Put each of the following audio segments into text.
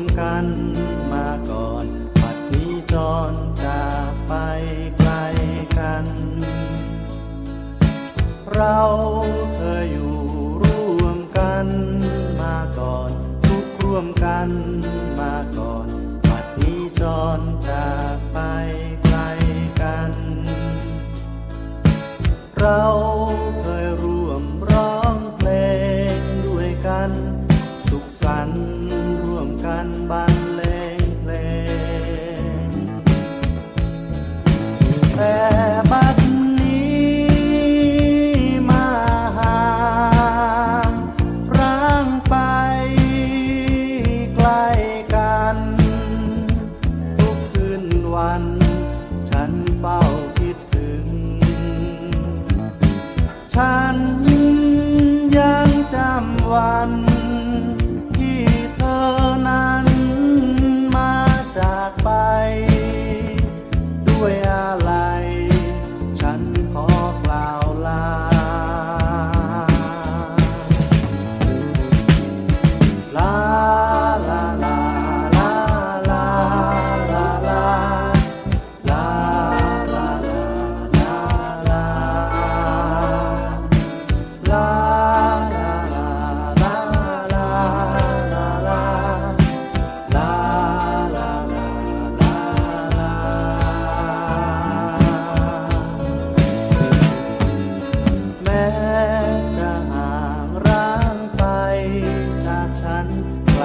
มกันมาก่อนปัดนี้จรจากไปไกลกัน เราเคยอยู่ร่วมกันมาก่อน ทุกข์ร่วมกันมาก่อนปัดนี้จรจากไปไกลกัน เรา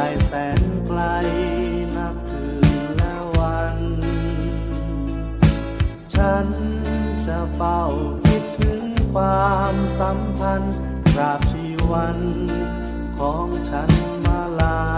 ไกลแสนไกลนับคืนและวัน ฉันจะเฝ้าคิดถึงความสัมพันธ์ตราบชีวันของฉันมาลา